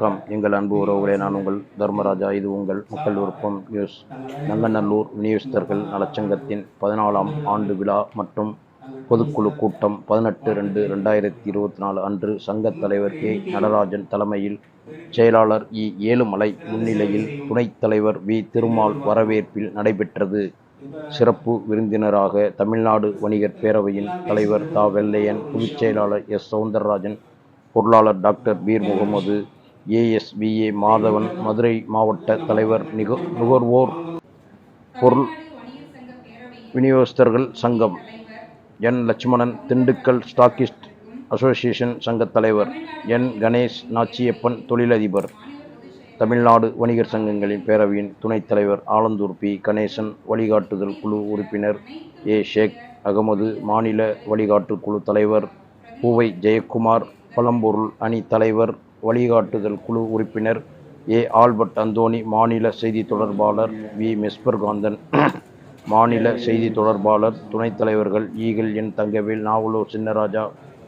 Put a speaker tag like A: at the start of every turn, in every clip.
A: வணக்கம். எங்கள் அன்பு உறவுகளே நான் உங்கள் தர்மராஜா. இது உங்கள் மக்கள் விருப்பம் நியூஸ். நங்கநல்லூர் விநியோகஸ்தர்கள் நலச்சங்கத்தின் பதினாலாம் ஆண்டு விழா மற்றும் பொதுக்குழு கூட்டம் பதினெட்டு ரெண்டு ரெண்டாயிரத்தி இருபத்தி நாலு அன்று சங்கத் தலைவர் கே. நடராஜன் தலைமையில் செயலாளர் இ. ஏழுமலை முன்னிலையில் துணைத் தலைவர் வி. திருமால் வரவேற்பில் நடைபெற்றது. சிறப்பு விருந்தினராக தமிழ்நாடு வணிகர் பேரவையின் தலைவர் தா. வெள்ளையன் பொதுச் செயலாளர் எஸ். சவுந்தரராஜன் பொருளாளர் டாக்டர் பீர் முகமது ஏஎஸ்பிஏ மாதவன் மதுரை மாவட்ட தலைவர் நிகு நுகர்வோர் பொருள் விநியோகஸ்தர்கள் சங்கம் N Lakshmanan Dindigul stockist association சங்கத் தலைவர் என் கணேஷ் நாச்சியப்பன் தொழிலதிபர் தமிழ்நாடு வணிகர் சங்கங்களின் பேரவையின் துணைத் தலைவர் ஆலந்தூர் பி. கணேசன் வழிகாட்டுதல் குழு உறுப்பினர் ஏ. ஷேக் அகமது மாநில வழிகாட்டு குழு தலைவர் பூவை ஜெயக்குமார் பழம்பொருள் அணி தலைவர் வழிகாட்டுதல் குழு உறுப்பினர் ஏ. ஆல்பர்ட் அந்தோணி மாநில செய்தி தொடர்பாளர் வி. மெஸ்பர்காந்தன். மாநில செய்தி தொடர்பாளர் துணைத் தலைவர்கள் ஈகல் என். தங்கவேல் நாவலூர் சின்னராஜா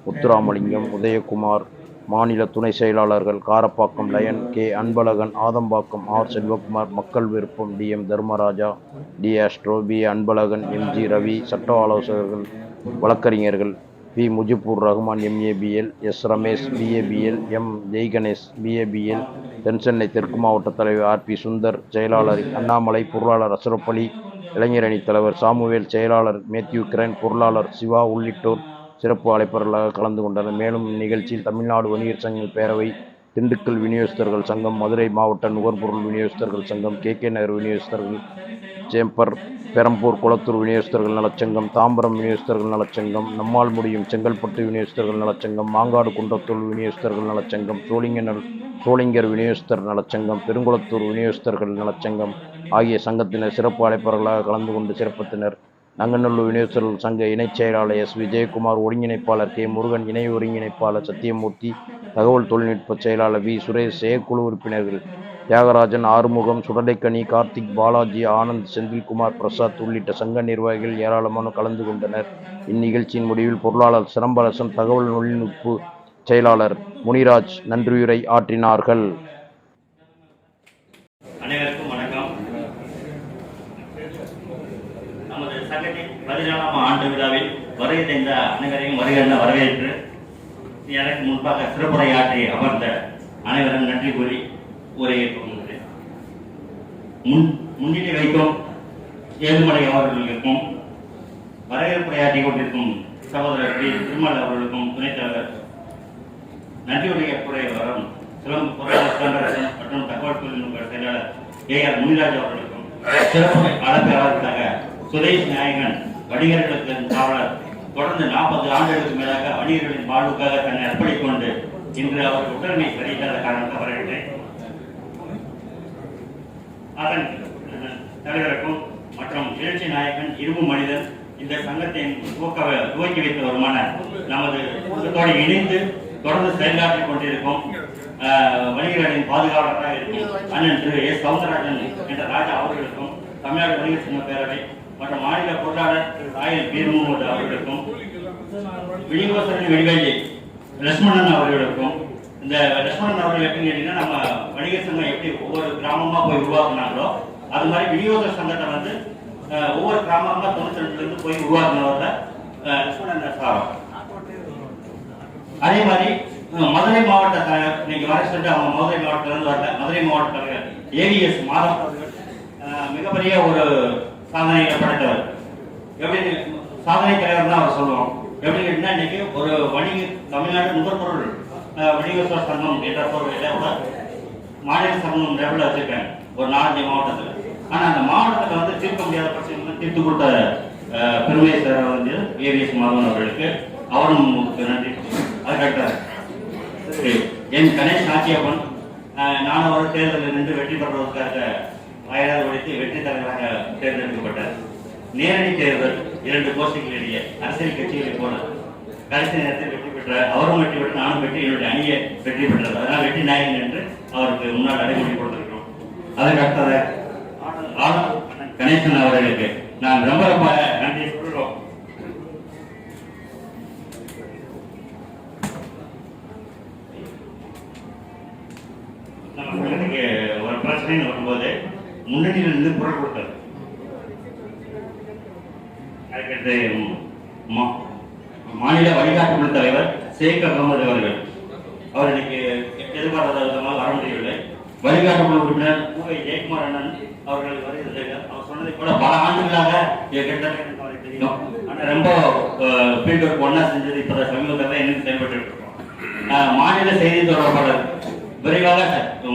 A: முத்துராமலிங்கம் உதயகுமார் மாநில துணை செயலாளர்கள் Karapakkam Lion K. Anbazhagan Adambakkam R. Selvakumar மக்கள் விருப்பம் T. M. Dharmaraja T. Astro P. Anbazhagan MG Ravi சட்ட ஆலோசகர்கள் வழக்கறிஞர்கள் P Mujibur Rahman MABL S. Ramesh BABL M. Jaiganesh BABL தென்சென்னை தெற்கு மாவட்ட தலைவர் ஆர். பி. சுந்தர் செயலாளர் அண்ணாமலை பொருளாளர் அசரப் அலி இளைஞரணி தலைவர் சாமுவேல் செயலாளர் மேத்யூ கிரண் பொருளாளர் சிவா உள்ளிட்டோர் சிறப்பு அழைப்பாளர்களாக கலந்து கொண்டனர். மேலும் இந்நிகழ்ச்சியில் தமிழ்நாடு வணிகர் சங்க பேரவை திண்டுக்கல் விநியோகஸ்தர்கள் சங்கம் மதுரை மாவட்ட நுகர்பொருள் விநியோகஸ்தர்கள் சங்கம் கே கே நகர் விநியோகஸ்தர்கள் சேம்பர் பெரம்பூர் குளத்தூர் விநியோகஸ்தர்கள் நலச்சங்கம் தாம்பரம் விநியோகஸ்தர்கள் நலச்சங்கம் நம்மால் முடியும் செங்கல்பட்டு விநியோகஸ்தர்கள் நலச்சங்கம் மாங்காடு குன்றத்தூர் விநியோகஸ்தர்கள் நலச்சங்கம் சோழிங்கநல் சோளிங்கர் விநியோகஸ்தர் நலச்சங்கம் பெருங்குளத்தூர் விநியோகஸ்தர்கள் நலச்சங்கம் ஆகிய சங்கத்தினர் சிறப்பு அழைப்பாளர்களாக கலந்து கொண்டு சிறப்பத்தினர். நங்கநல்லூர் விநியோகஸ்தர்கள் சங்க இணைச் செயலாளர் எஸ். விஜயகுமார் ஒருங்கிணைப்பாளர் கே. முருகன் இணை ஒருங்கிணைப்பாளர் சத்தியமூர்த்தி தகவல் தொழில்நுட்ப செயலாளர் வி. சுரேஷ் செயற்குழு உறுப்பினர்கள் தியாகராஜன் ஆறுமுகம் சுடலைக்கனி கார்த்திக் பாலாஜி ஆனந்த் செந்தில்குமார் பிரசாத் உள்ளிட்ட சங்க நிர்வாகிகள் ஏராளமான கலந்து கொண்டனர். இந்நிகழ்ச்சியின் முடிவில் பொருளாளர் சிரம்பரசன் தகவல் தொழில்நுட்ப செயலாளர் முனிராஜ் நன்றியுரை ஆற்றினார்கள்
B: அனைவருக்கும் வணக்கம் நமது சங்கத்தின் பதினாலாம் ஆண்டு விழாவில் வருகை தந்த அனைவரையும் வருகின்ற வரவேற்று எனக்கு முன்பாக சிறப்புரையாற்றி அமர்ந்த அனைவரும் நன்றி கூறி உரையேற்று முன் முன்னிலை வைக்கும் ஏழுமலை அவர்களுக்கும் வரவேற்புரையாற்றி கொண்டிருக்கும் சகோதரர் பி. திருமல் அவர்களுக்கும் துணைத் தலைவர் நன்றியுடைய குறை வரும் சிலம்பு பொருளாதார மற்றும் தகவல் தொழில்நுட்ப செயலாளர் ஏ. ஆர். முனிராஜ் அவர்களுக்கும் சிறப்பு அழைப்பாளர்களாக சுதேஷ் நாயகன் வணிகர்களுக்கு காவலர். தொடர்ந்து நாற்பது ஆண்டுகளுக்கு மேலாக வணிகர்களின் வாழ்வுக்காக தன்னை அர்ப்பணித்துக் கொண்டு இன்று அவர் உடல்நிலை சரியில்லாத காரணத்தை வரவில்லை அதன் தலைவருக்கும் மற்றும் எழுச்சி நாயகன் இரும்பு மனிதன் இந்த சங்கத்தின் துவக்க துவக்கி வைத்து வருமான நமது கூட்டத்தோடு இணைந்து தொடர்ந்து செயலாற்றிக் கொண்டிருக்கும் வணிகர்களின் பாதுகாவலராக இருக்கும் அண்ணன் திரு எஸ் சவுந்தரராஜன் என்ற ராஜா அவர்களுக்கும் தமிழ்நாடு வணிகர் சங்க பேரவை மற்ற மாநில பொருளாளர் திரு ராயல் பீர் அவர்களுக்கும் விநியோகஸ்தரின் வெளிவேலி லட்சுமணன் அவர்களுக்கும் இந்த லட்சுமணன் அவர்கள் எப்படின்னு கேட்டீங்கன்னா நம்ம வணிக சங்கம் எப்படி ஒவ்வொரு கிராமமா போய் உருவாக்குனாங்களோ அது மாதிரி விநியோக சங்கத்தை வந்து ஒவ்வொரு கிராமமா தொண்ணூத்தி ரெண்டுல இருந்து போய் உருவாக்குனவர்ல லட்சுமணன் சாரம். அதே மாதிரி மதுரை மாவட்ட இன்னைக்கு வர சொல்லிட்டு அவங்க மதுரை மாவட்டத்துல இருந்து வரல மதுரை மாவட்ட ஏவிஎஸ் மாதம் மிகப்பெரிய ஒரு சாதனைகளை படைத்தவர் எப்படி சாதனை தலைவர் தான் அவர் சொல்லுவோம். எப்படி இன்னைக்கு ஒரு வணிக தமிழ்நாடு நுகர்பொருள் அஹ், வணிகத்துவ சங்கம் என்ற பொருள் இதை மாநில சங்கம் லெவலில் வச்சிருக்காங்க ஒரு நாலஞ்சு மாவட்டத்தில். ஆனால் அந்த மாவட்டத்தில் வந்து தீர்க்க முடியாத பிரச்சனை தீர்த்து கொடுத்த பெருமை வந்து ஏவிஎஸ் மாதவன் அவர்களுக்கு. அவரும் நன்றி அதுக்கடுத்த திரு என் கணேஷ் நாச்சியப்பன் நான் ஒரு தேர்தலில் நின்று வெற்றி பெறுவதற்காக வயதால் உழைத்து வெற்றி தலைவராக தேர்ந்தெடுக்கப்பட்டார். நேரடி தேர்தல் இரண்டு கோஷ்டிகளிடையே அரசியல் கட்சிகளை போல கடைசி நேரத்தில் வெற்றி பெற்றார் அவரும் வெற்றி பெற்று நானும் வெற்றி என்னுடைய அணியை வெற்றி பெற்றது. அதனால் வெற்றி நாயகன் என்று அவருக்கு முன்னால் அடைமொழி கொடுத்திருக்கிறோம். அதற்கு அடுத்ததாக கணேசன் அவர்களுக்கு நான் ரொம்ப ரொம்ப நன்றி சொல்றோம் நின்று குரல் கொடுத்தார். அதுக்கடுத்து மாநில வழிகாட்டுக்குழு தலைவர் ஷேக் அகமது அவர்கள். அவர் இன்னைக்கு எதிர்பாராத விதமாக வர முடியவில்லை வழிகாட்டுக்குழு உறுப்பினர் பூவை ஜெயக்குமார் அண்ணன் அவர்கள் வருகிறது அவர் சொன்னதை கூட பல ஆண்டுகளாக கிட்டத்தட்ட எனக்கு அவருக்கு தெரியும். ஆனால் ரொம்ப ஃபீல்ட் ஒர்க் ஒன்றா செஞ்சது இப்போ சமீபத்தில் தான் எனக்கு செயல்பட்டு இருக்கோம். மாநில செய்தி தொடர்பாளர் விரைவாக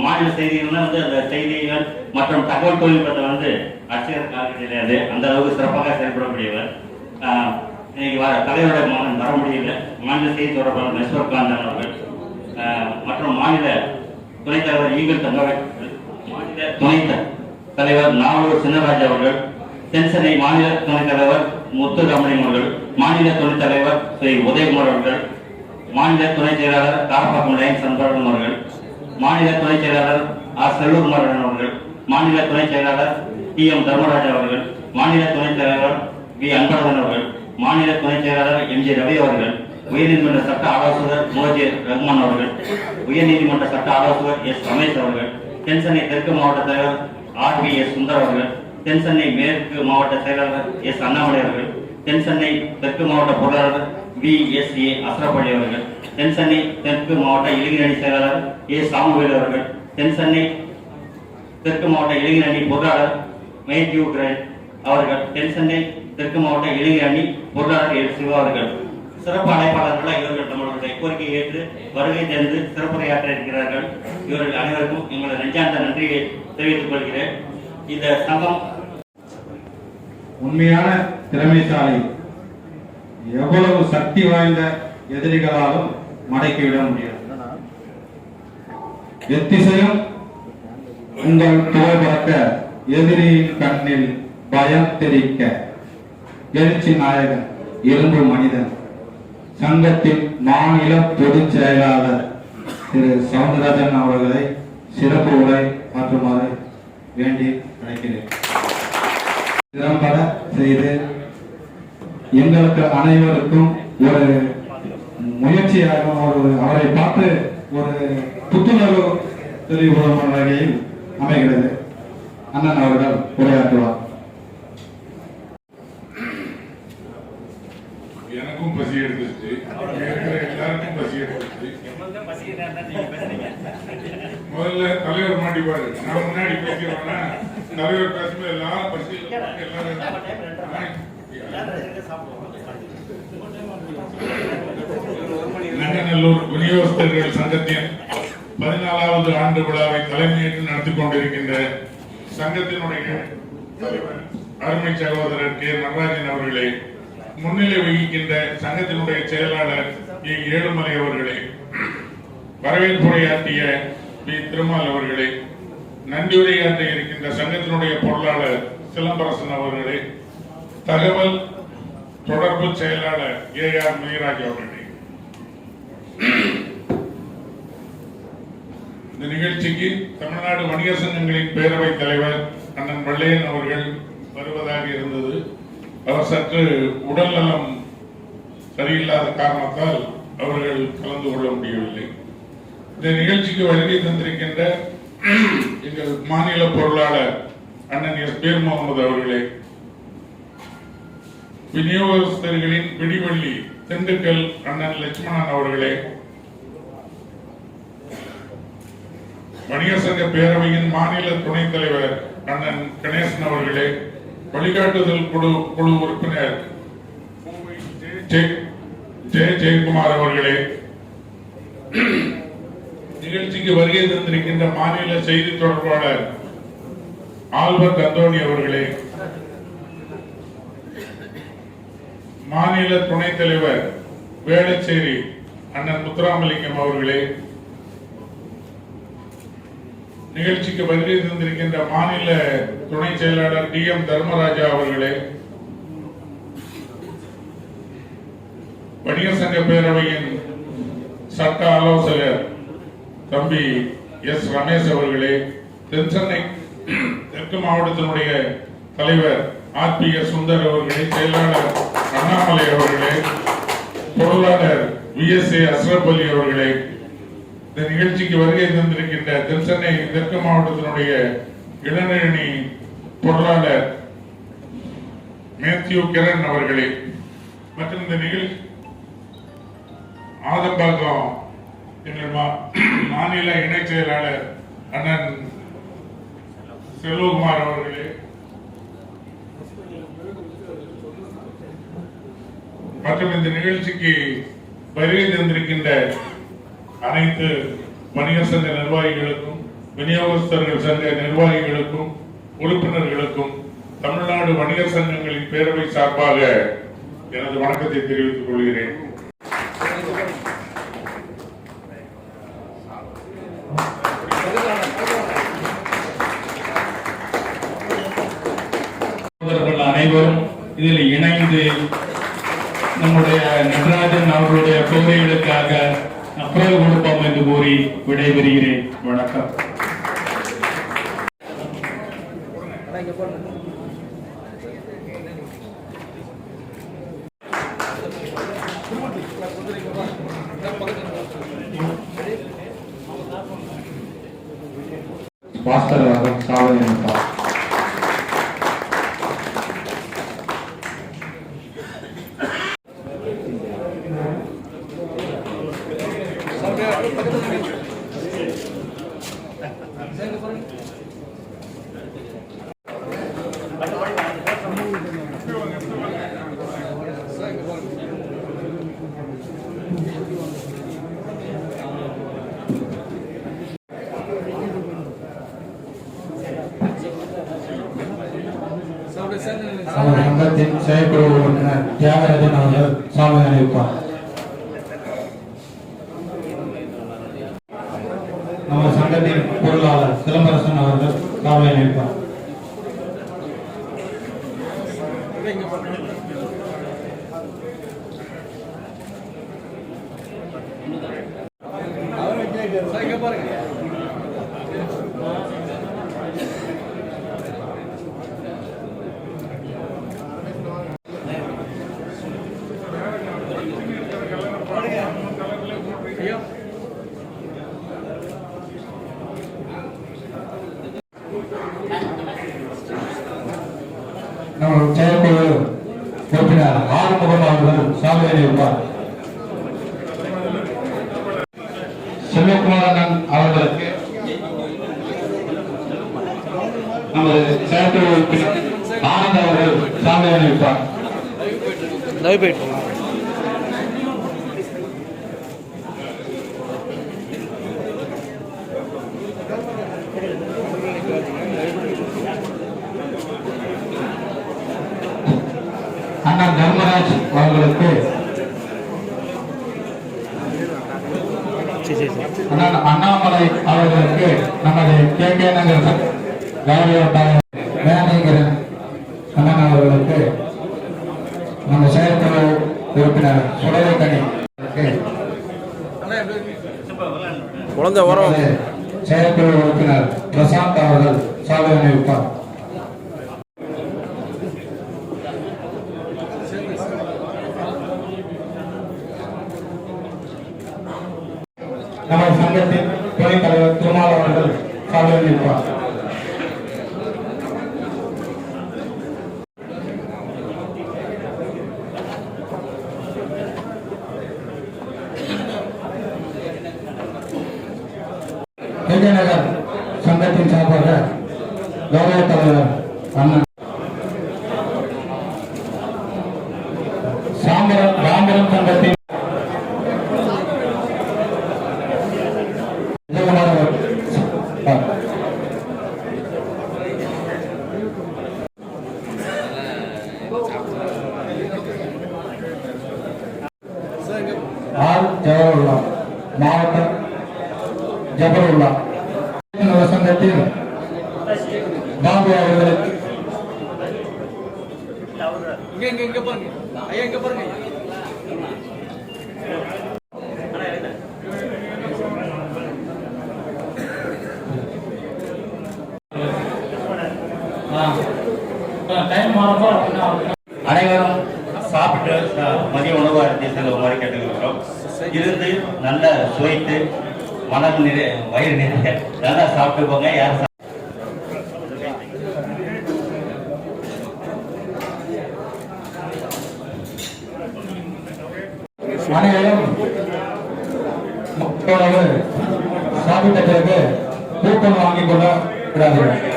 B: மாநில செய்திகள்னா வந்து அந்த செய்திகள் மற்றும் தகவல் தொழில்நுட்பத்தை வந்து அச்சகர் காக்க கிடையாது அந்த அளவுக்கு சிறப்பாக செயல்படக்கூடியவர். இன்னைக்கு வர தலைவரோட மகன் வர முடியல. மாநில செய்தி தொடர்பாளர் நெஸ்வர் காந்தன் அவர்கள். மற்றும் மாநில துணைத் தலைவர் ஈகல் தங்கவேல் மாநில துணைத் தலைவர் நாவலூர் சின்னராஜ் அவர்கள். தென்சென்னை மாநில துணைத் தலைவர் முத்துராமலிங் அவர்கள். மாநில துணைத் தலைவர் ஸ்ரீ உதயகுமார் அவர்கள். மாநில துணைச் செயலாளர் காரப்பாக்கம் லயன் சன்பரன் அவர்கள். மாநில துணைச் செயலாளர் ஆர். செல்வகுமாரன் அவர்கள் மாநில துணைச் செயலாளர் டி எம். தர்மராஜ் அவர்கள் மாநில துணைச் செயலாளர் வி அன்பழகன் அவர்கள் மாநில துணைச் செயலாளர் எம். ஜி. ரவி அவர்கள் உயர்நீதிமன்ற சட்ட ஆலோசகர் மோஜி ரஹ்மான் அவர்கள் உயர்நீதிமன்ற சட்ட ஆலோசகர் எஸ். ரமேஷ் அவர்கள் தென்சென்னை தெற்கு மாவட்ட தலைவர் ஆர். வி. எஸ். சுந்தர் அவர்கள் தென்சென்னை மேற்கு மாவட்ட செயலாளர் எஸ். அண்ணாமலை அவர்கள் தென்சென்னை தெற்கு மாவட்ட பொருளாளர் வி எஸ். ஏ. அசரப்பள்ளி அவர்கள் தென் சென்னை தெற்கு மாவட்ட இளைஞரணி செயலாளர் ஏ. சாமுவேல் அவர்கள் தென்சென்னை தெற்கு மாவட்ட இளைஞரணி பொருளாளர் மேத்யூ கிரண்ட் அவர்கள் தென்சென்னை தெற்கு மாவட்ட இளைஞரணி பொருளாளர் ஏ. சிவா அவர்கள். சிறப்பு அழைப்பாளர்களாக இவர்கள் நம்மளுடைய கோரிக்கையை ஏற்று வருகை தந்து சிறப்புரையாற்ற இருக்கிறார்கள். இவர்கள் அனைவருக்கும் எங்களது நெஞ்சார்ந்த நன்றியை தெரிவித்துக் கொள்கிறேன். இந்த சங்கம்
C: உண்மையான திறமைசாலி எவ்வளவு சக்தி வாய்ந்த எதிரிகளாலும் மடக்கிவிட முடியாது. எத்திசையும் உங்கள் துறை பறக்க எதிரியின் கண்ணில் பயம் தெரிக்க எழுச்சி நாயகன் இரும்பு மனிதன் சங்கத்தின் மாநில பொதுச் செயலாளர் திரு சவுந்தரராஜன் அவர்களை சிறப்பு உரை மாற்றுமாறு வேண்டி அழைக்கிறேன். திறம்பட செய்து எங்களுக்கு அனைவருக்கும் ஒரு முயற்சியாகவும் ஒரு அவரை பார்த்து ஒரு புத்துணர்வு தெளிவுபடும் வகையில் அமைகிறது. அண்ணன் அவர்கள் உரையாற்றுவார்.
D: எனக்கும் பசி எடுத்துச்சு. எல்லாருக்கும் பசி எடுத்துச்சு. முதல்ல தலைவர் மாட்டிப்பாரு நான் முன்னாடி பேசிடுவேன்னா தலைவர் பேசும்போது எல்லாரும் பசி எல்லாரும் நங்கநல்லூர் விநியோகஸ்தர்கள் சங்கத்தின் பதினாலாவது ஆண்டு விழாவை தலைமையேற்று நடத்தி கொண்டிருக்கின்ற சங்கத்தினுடைய அருமை சகோதரர் கே. நடராஜன் அவர்களே முன்னிலை வகிக்கின்ற சங்கத்தினுடைய செயலாளர் ஏ ஏழுமலை அவர்களே வரவேற்புரையாற்றிய பி. திருமால் அவர்களே நன்றியுரையாற்ற இருக்கின்ற சங்கத்தினுடைய பொருளாளர் சிலம்பரசன் அவர்களே தகவல் தொடர்பு செயலாளர் ஏ ஆர் மீராஜ் அவர்களே. இந்த நிகழ்ச்சிக்கு தமிழ்நாடு வணிகர் சங்கங்களின் பேரவைத் தலைவர் அண்ணன் வெள்ளையன் அவர்கள் வருவதாக இருந்தது. அவர் சற்று உடல் நலம் சரியில்லாத காரணத்தால் அவர்கள் கலந்து கொள்ள முடியவில்லை. இந்த நிகழ்ச்சிக்கு வருகை தந்திருக்கின்ற எங்கள் மாநில பொருளாளர் அண்ணன் எஸ். பேர் முகமது அவர்களே விநியோகஸ்தர்களின் பிடிவள்ளி திண்டுக்கல் அண்ணன் லட்சுமணன் அவர்களே வணிக சங்க பேரவையின் மாநில துணைத் தலைவர் அண்ணன் கணேசன் அவர்களே வழிகாட்டுதல் குழு குழு உறுப்பினர் ஜெய- ஜெய ஜெயக்குமார் அவர்களே நிகழ்ச்சிக்கு வருகை தந்திருக்கின்ற மாநில செய்தி தொடர்பாளர் ஆல்பர்ட் அந்தோனி அவர்களே மாநில துணைத் தலைவர் வேளச்சேரி அண்ணன் முத்துராமலிங்கம் அவர்களே நிகழ்ச்சிக்கு பதிலீடு தந்திருக்கின்ற மாநில துணை செயலாளர் டி எம் தர்மராஜா அவர்களே வணிகர் சங்க பேரவையின் சட்ட ஆலோசகர் தம்பி எஸ் ரமேஷ் அவர்களே தென்சென்னை தெற்கு மாவட்டத்தினுடைய தலைவர் ஆர் பி எஸ் சுந்தர் அவர்களே செயலாளர் அண்ணாமலை அவர்களே பொருளாளர் V S A Ashraf Ali அவர்களே இந்த நிகழ்ச்சிக்கு வருகை தந்திருக்கின்ற தென்சென்னை தெற்கு மாவட்டத்தினுடைய இளநரணி பொருளாளர் மேத்யூ கிரண் அவர்களே மற்றும் இந்த நிகழ்ச்சி ஆதம்பாக்கம் எங்கள் மாநில இணைச் செயலாளர் அண்ணன் செல்வகுமார் அவர்களே மற்றும் இந்த நிகழ்ச்சிக்கு வருகை தந்திருக்கின்ற அனைத்து வணிகர் சங்க நிர்வாகிகளுக்கும் விநியோகஸ்தர்கள் சங்க நிர்வாகிகளுக்கும் உறுப்பினர்களுக்கும் தமிழ்நாடு வணிகர் சங்கங்களின் பேரவை சார்பாக எனது வணக்கத்தை தெரிவித்துக் கொள்கிறேன்.
C: அனைவரும் இதில் இணைந்து நடராஜன் அவர்களுடைய கோரிகளுக்காக அப்புறம் கொடுப்போம் என்று கூறி விடைபெறுகிறேன். வணக்கம். அவர் சங்கத்தின் செயற்குழு உறுப்பினர் தியாகராஜன் அவர்கள் சாமி அணிவிப்பார் நம்ம சங்கத்தின் பொருளாளர் சிலம்பரசன் அவர்கள் சாமி அணிவிப்பார் நம்ம செயற்குழு உறுப்பினர் ஆறுமுகம் அவர்கள் சாமி அணிவிப்பார் செல்வகுமாரன் அவர்களுக்கு நமது செயற்குழு உறுப்பினர் ஆனந்த் அவர்கள் சாமி அணிவிப்பார் அண்ணன் தர்மராஜ் அவர்களுக்கு. அண்ணன் அண்ணாமலை அவர்களுக்கு நமது கே. கே. நகர் மேனேஜர் அண்ணன் அவர்களுக்கு நம்ம செயற்குழு உறுப்பினர் சுடலைக்கணி
E: குழந்தை வரும்
C: செயற்குழு உறுப்பினர் பிரசாந்த் அவர்கள் சாலை அணிவிப்பார் நமது சங்கத்தின் துணைத் தலைவர் திருமால் அவர்கள் சாலை அணிவிப்பார்
B: அனைவரும் சாப்பிட்டு மதிய உணவு அருந்தி செல்லுமாறு கேட்டுக்கிறோம் இருந்து நல்லா சுவைத்து மனம் நிறை வயிறு நிறைய நல்லா சாப்பிட்டு போங்க. யாரும்
C: அனைவரும் சாப்பிட்ட பிறகு தூக்கம் வாங்கிக் கொள்ள விடாதீர்கள்.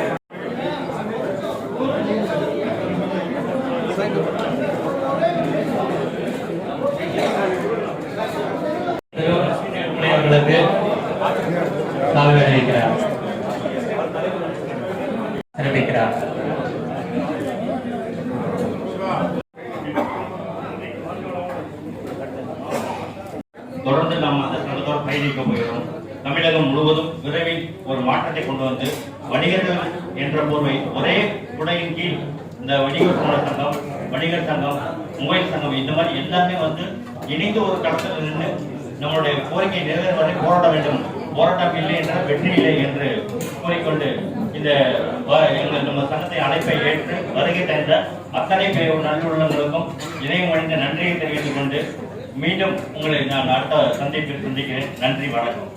B: கொண்டு வந்து வணிகர்கள் என்ற போர்வை ஒரே குடையின் கீழ் இந்த வணிகர் சங்கம் வணிகர் சங்கம் மொபைல் சங்கம் இந்த மாதிரி எல்லாமே வந்து இணைந்து ஒரு கடத்தில் நின்று நம்மளுடைய கோரிக்கை நிறைவேறுவதை வரை போராட வேண்டும். போராட்டம் இல்லை என்றால் வெற்றி இல்லை என்று கூறிக்கொண்டு இந்த வ- எங்கள் நம்ம சங்கத்தை அழைப்பை ஏற்று வருகை தந்த அத்தனை பேர் நல்லுள்ளங்களுக்கும் இணையம் அடைந்த நன்றியை தெரிவித்துக் கொண்டு மீண்டும் உங்களை நான் அடுத்த சந்திப்பில் சந்திக்கிறேன். நன்றி வணக்கம்.